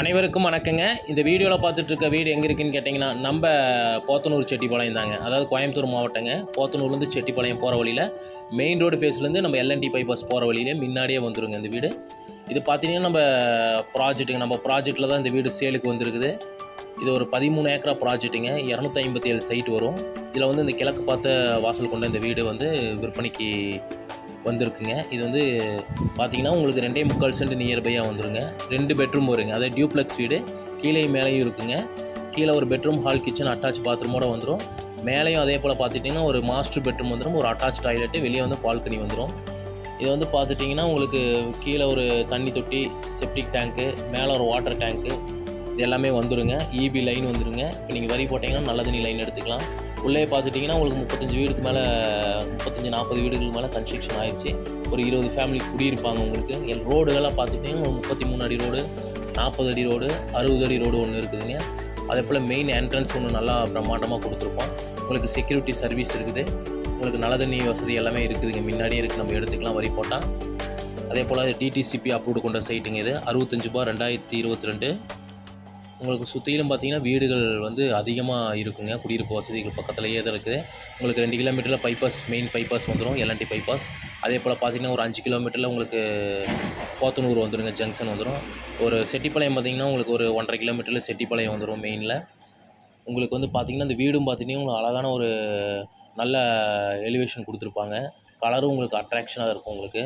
அனைவருக்கும் வணக்கங்க. இந்த வீடியோவில் பார்த்துட்டு இருக்க வீடு எங்கே இருக்குன்னு கேட்டிங்கன்னா நம்ம போத்தனூர் செட்டிப்பாளையம் தாங்க. அதாவது கோயம்புத்தூர் மாவட்டங்க. போத்தனூர்லேருந்து செட்டிப்பாளையம் போகிற வழியில் மெயின் ரோடு ஃபேஸ்லேருந்து நம்ம எல்என்டி பைபாஸ் போகிற வழியிலே முன்னாடியே வந்துருங்க இந்த வீடு. இது பார்த்தீங்கன்னா நம்ம ப்ராஜெக்ட்டுங்க நம்ம ப்ராஜெக்ட்டில் தான் இந்த வீடு சேலுக்கு வந்திருக்குது. இது ஒரு பதிமூணு ஏக்கரா ப்ராஜெக்ட்டுங்க இரநூத்தி ஐம்பத்தி ஏழு சைட் வரும். இதில் வந்து இந்த கிழக்கு பார்த்த வாசல் கொண்ட இந்த வீடு வந்து விற்பனைக்கு வந்திருக்குங்க. இது வந்து பார்த்தீங்கன்னா உங்களுக்கு ரெண்டே முக்கால் சென்ட் நியர்பையாக வந்துருங்க. ரெண்டு பெட்ரூம் வருங்க. அதாவது டியூப்ளெக்ஸ் வீடு. கீழே மேலேயும் இருக்குங்க. கீழே ஒரு பெட்ரூம் ஹால் கிச்சன் அட்டாச் பாத்ரூமோட வந்துடும் மேலேயும் அதே போல் பார்த்துட்டிங்கன்னா ஒரு மாஸ்டர் பெட்ரூம் வந்துடும் ஒரு அட்டாச் டாய்லெட்டு வெளியே வந்து பால்கனி வந்துடும் இது வந்து பார்த்துட்டிங்கன்னா உங்களுக்கு கீழே ஒரு தண்ணி தொட்டி செப்டிக் டேங்க்கு மேலே ஒரு வாட்டர் டேங்க்கு இது எல்லாமே வந்துருங்க. இபி லைன் வந்துருங்க. இப்போ நீங்கள் வரி போட்டிங்கன்னா நல்ல தண்ணி லைன் எடுத்துக்கலாம். உள்ளே பார்த்துட்டிங்கன்னா உங்களுக்கு முப்பத்தஞ்சு வீடுக்கு மேலே முப்பத்தஞ்சு நாற்பது வீடுகளுக்கு மேலே கன்ஸ்ட்ரக்ஷன் ஆயிடுச்சு. ஒரு இருபது ஃபேமிலி குடியிருப்பாங்க உங்களுக்கு. என் ரோடுகள்லாம் பார்த்துட்டிங்கன்னா ஒரு முப்பத்தி மூணு அடி ரோடு நாற்பது அடி ரோடு அறுபது அடி ரோடு ஒன்று இருக்குதுங்க. அதே போல் மெயின் என்ட்ரன்ஸ் ஒன்று நல்லா பிரம்மாண்டமாக கொடுத்துருப்போம். உங்களுக்கு செக்யூரிட்டி சர்வீஸ் இருக்குது. உங்களுக்கு நல்ல தண்ணி வசதி எல்லாமே இருக்குதுங்க. முன்னாடியே இருக்குது நம்ம எடுத்துக்கலாம் வரி போட்டால் அதே போல் டிடிசிபி அப்ரூவ்டு கொண்ட சைட்டுங்க இது. அறுபத்தஞ்சு ரூபா ரெண்டாயிரத்தி இருபத்தி ரெண்டு. உங்களுக்கு சுற்றிலும் பார்த்தீங்கன்னா வீடுகள் வந்து அதிகமாக இருக்குங்க. குடியிருப்பு வசதிகள் பக்கத்துலேயே தான் இருக்குது. உங்களுக்கு ரெண்டு கிலோமீட்டரில் பைபாஸ் மெயின் பைபாஸ் வந்துடும் எல்என்டி பைபாஸ் அதே போல் பார்த்தீங்கன்னா ஒரு அஞ்சு கிலோமீட்டரில் உங்களுக்கு போத்தனூர் வந்துடுங்க ஜங்ஷன் வந்துடும் ஒரு செட்டிப்பாளையம் பார்த்தீங்கன்னா உங்களுக்கு ஒரு ஒன்றரை கிலோமீட்டரில் செட்டிப்பாளையம் வந்துடும் மெயினில் உங்களுக்கு வந்து பார்த்தீங்கன்னா இந்த வீடும் பார்த்தீங்கன்னா உங்களுக்கு அழகான ஒரு நல்ல எலிவேஷன் கொடுத்துருப்பாங்க. கலரும் உங்களுக்கு அட்ராக்ஷனாக இருக்கும் உங்களுக்கு.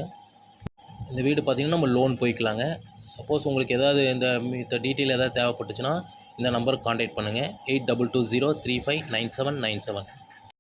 இந்த வீடு பார்த்தீங்கன்னா நம்ம லோன் போய்க்கலாங்க. சப்போஸ் உங்களுக்கு ஏதாவது இந்த இந்த டீட்டெயில் ஏதாவது தேவைப்பட்டுச்சுன்னா இந்த நம்பருக்கு காண்டாக்ட் பண்ணுங்கள் eight double two zero three five nine seven nine seven